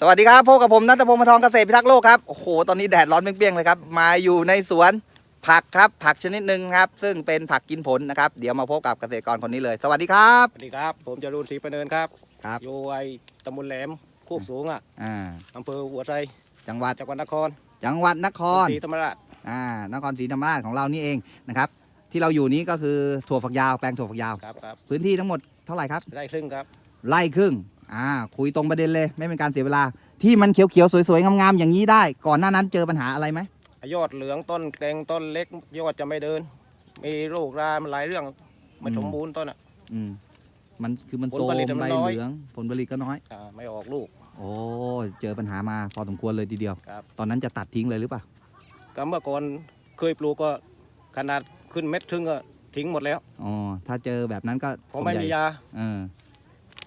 สวัสดีครับพบกับผมนัทพงศ์มาทองเกษตรพิทักษ์โลกครับโอ้โหตอนนี้แดดร้อนเปรี้ยงๆเลยครับมาอยู่ในสวนผักครับผักชนิดหนึ่งครับ ซึ่งเป็นผักกินผลนะครับเดี๋ยวมาพบกับเกษตรกรคนนี้เลย สวัสดีครับสวัสดีครับ ผมจรูนศรีประเนินครับครับอยู่ไอตำบลแหลมโคกสูงอะอ่าอำเภอหัวไชจังหวัดจังหวัดนคร จังหวัดนครศรีธรรมราชอ่านครศรีธรรมราชของเรานี่เองนะครับที่เราอยู่นี้ก็คือถั่วฝักยาวแปลงถั่วฝักยาวครับครับพื้นที่ทั้งหมดเท่าไหร่ครับไร่ครึ่งครับไล่ครึ่ง อ่าคุยตรงประเด็นเลยไม่เป็นการเสียเวลา ที่มันเขียวๆสวยๆงามๆอย่างนี้ได้ ก่อนหน้านั้นเจอปัญหาอะไรไหมยอดเหลืองต้นแดงต้นเล็กยอดจะไม่เดิน มีโรครามันหลายเรื่องไม่สมบูรณ์ต้นอะ อืมมันคือมันผลโซมผลิตใบมันน้อย เหลืองผลผลิตก็น้อย อ่าไม่ออกลูก โอ้เจอปัญหามาพอสมควรเลยทีเดียว ครับ ตอนนั้นจะตัดทิ้งเลยหรือเปล่าก็เมื่อก่อนเคยปลูกก็ขนาดขึ้นเม็ดครึ่งก็ทิ้งหมดแล้ว อ๋อถ้าเจอแบบนั้นก็เพราะไม่มียา เออ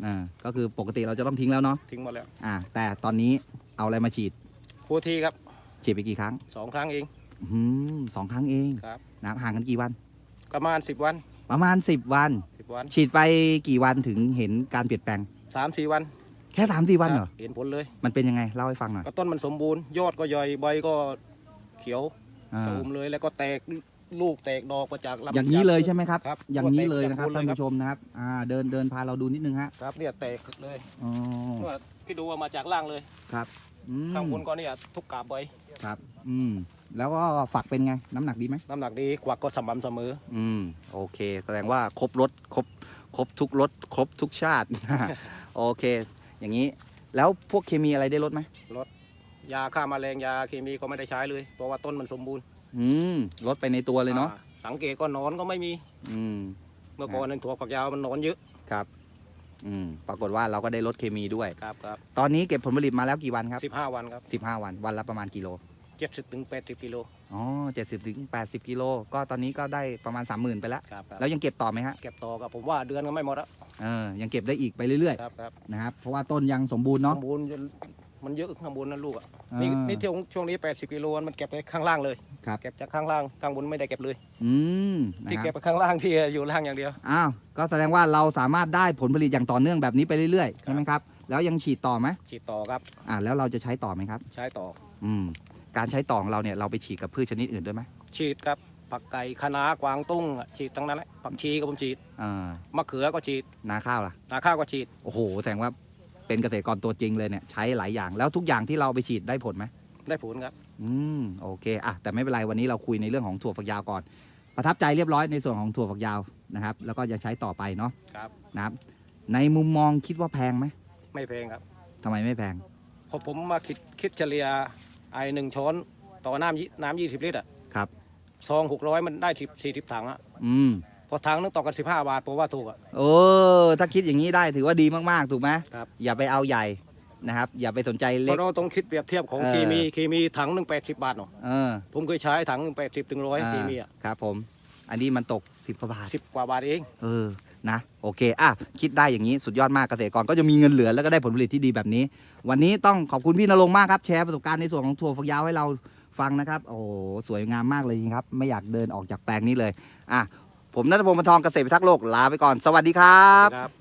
อ่าก็คือปกติเราจะต้องทิ้งแล้วเนาะทิ้งหมดแล้วอ่าแต่ตอนนี้เอาอะไรมาฉีดผู้ที่ครับฉีดไปกี่ครั้งสองครั้งเองอืมสองครั้งเองครับ นะห่างกันกี่วัน ประมาณสิบวันประมาณ 10 วันสิบวันฉีดไปกี่วันถึงเห็นการเปลี่ยนแปลง สามสี่วันแค่สามสี่วันเหรอครับเห็นผลเลยมันเป็นยังไง เล่าให้ฟังหน่อยก็ต้นมันสมบูรณ์ ยอดก็ใหญ่ใบก็เขียวอ่าชอุ่มเลยแล้วก็แตก ลูกแตกดอกมาจากลำอย่างนี้เลยใช่ไหมครับ ครับอย่างนี้เลยนะครับตัวท่านแตกผู้ชมนะครับอ่าเดินเดินพาเราดูนิดนึงฮะครับเนี่ยแตกเลยอ๋อว่าที่ดูว่ามาจากล่างเลยอืมข้างบนก็เนี่ยทุกกาบใบครับ อืม แล้วก็ฝักเป็นไง น้ำหนักดีไหมน้ำหนักดีกวักก็สม่ำเสมอ อืม โอเค แสดงว่าครบรถครบครบทุกรถครบทุกชาติ โอเค อย่างนี้แล้วพวกเคมีอะไรได้ลดไหมยาฆ่าแมลงยาเคมีก็ไม่ได้ใช้เลย เพราะว่าต้นมันสมบูรณ์ อืมลดไปในตัวเลยเนาะอ่สังเกตก็หนอนก็ไม่มี อืม เมื่อก่อนนั้นถั่วฝักยาวมันหนอนเยอะครับ อืม ปรากฏว่าเราก็ได้ลดเคมีด้วย ครับครับตอนนี้เก็บผลผลิตมาแล้วกี่วันครับสิบห้าวันครับสิบห้าวัน วันละประมาณกิโล เจ็ดสิบถึงแปดสิบกิโลอ๋อเจ็ดสิบถึงแปดสิบกิโล ก็ตอนนี้ก็ได้ประมาณสามหมื่นไปแล้ว ครับครับแล้วยังเก็บต่อไหมฮะ เก็บต่อกับผมว่าเดือนก็ไม่หมดแล้วเออ ยังเก็บได้อีกไปเรื่อยครับครับๆ นะครับ เพราะว่าต้นยังสมบูรณ์สเนาะ มบูรณ์จน มันเยอะข้างบนนั่นลูกอะอ่านี่ นี่เที่ยวช่วงนี้ 80กิโลมันเก็บไปข้างล่างเลยครับ เก็บจากข้างล่างข้างบนไม่ได้เก็บเลย อืมนะที่คเก็รับบไปข้างล่างที่อยู่ล่างอย่างเดียว อ้าวก็แสดงว่าเราสามารถได้ผลผลิตอย่างต่อเนื่องแบบนี้ไปเรื่อยๆใช่ไหมครับ แล้วยังฉีดต่อไหมฉีดต่อครับ อ่าแล้วเราจะใช้ต่อไหมครับ ใช้ต่อ อืมการใช้ต่อของเราเนี่ยเราไปฉีดกับพืชชนิดอื่นด้วยไหมฉีดครับ ผักไก่คะน้ากวางตุ้งอะฉีดทั้งนั้นแหละผักชีก็ผมฉีดอ่ามะเขือก็ฉีดนาข้าวล่ะ นาข้าวก็ฉีด โอ้โห แสดงว่า เป็นเกษตรกรตัวจริงเลยเนี่ยใช้หลายอย่างแล้วทุกอย่างที่เราไปฉีดได้ผลไหมได้ผลครับ อืมโอเคอะแต่ไม่เป็นไรวันนี้เราคุยในเรื่องของถั่วฝักยาวก่อน ประทับใจเรียบร้อยในส่วนของถั่วฝักยาวนะครับ แล้วก็จะใช้ต่อไปเนาะครับ นะครับ ในมุมมองคิดว่าแพงไหมไม่แพงครับทำไมไม่แพง พอผมมาคิดคิดเฉลี่ยไอหนึ่งช้อนต่อน้ำยี่น้ำยี่สิบลิตรอะครับ ซองหกร้อยมันได้สิบสี่สิบถังอะอืม พอถังนึงต่อกันสิบห้าบาทผมว่าถูกอะ โอ้ถ้าคิดอย่างนี้ได้ถือว่าดีมากๆ ถูกไหมครับ อย่าไปเอาใหญ่นะครับ อย่าไปสนใจเพเล็ก ราะเราต้องคิดเปรียบเทียบของเออ เคมีเคมีถังหนึ่งแปดสิบบาทเนาะเออผมเคยใช้ถังหนึ่งแปดสิบถึงร้อยเคมีอะครับผม อันนี้มันตกสิบกว่าบาท สิบกว่าบาทเอง เออ นะ โอเค อะ คิดได้อย่างนี้ สุดยอดมากเกษตรกรก็จะมีเงินเหลือแล้วก็ได้ผลผลิตที่ดีแบบนี้ วันนี้ต้องขอบคุณพี่นรงค์มากครับ แชร์ประสบการณ์ในส่วนของถั่วฝักยาวให้เราฟังนะครับ โอ้โห สวยงามมากเลยจริงครับ ไม่อยากเดินออกจากแปลงนี้เลย อะ ผมนัทพงศ์พันทองเกษตรพิทักษ์โลกลาไปก่อนสวัสดีครับ